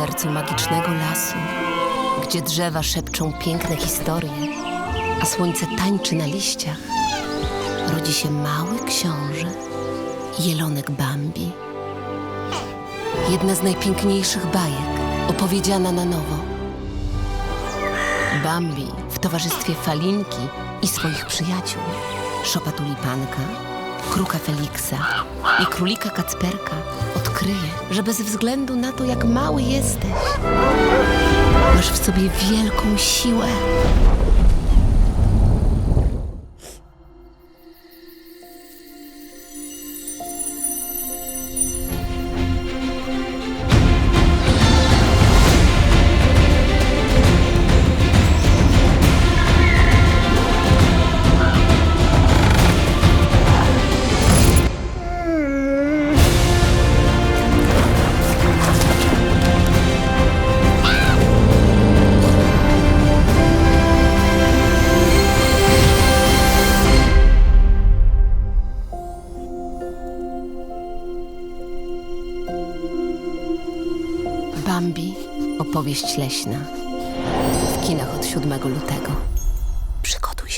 sercu magicznego lasu, gdzie drzewa szepczą piękne historie, a słońce tańczy na liściach, rodzi się mały książę, jelonek Bambi. Jedna z najpiękniejszych bajek, opowiedziana na nowo. Bambi w towarzystwie Falinki i swoich przyjaciół, Szopa Tulipanka, Kruka Feliksa i Królika Kacperka że bez względu na to, jak mały jesteś, masz w sobie wielką siłę. Bambi, opowieść leśna. W kinach od 7 lutego. Przygotuj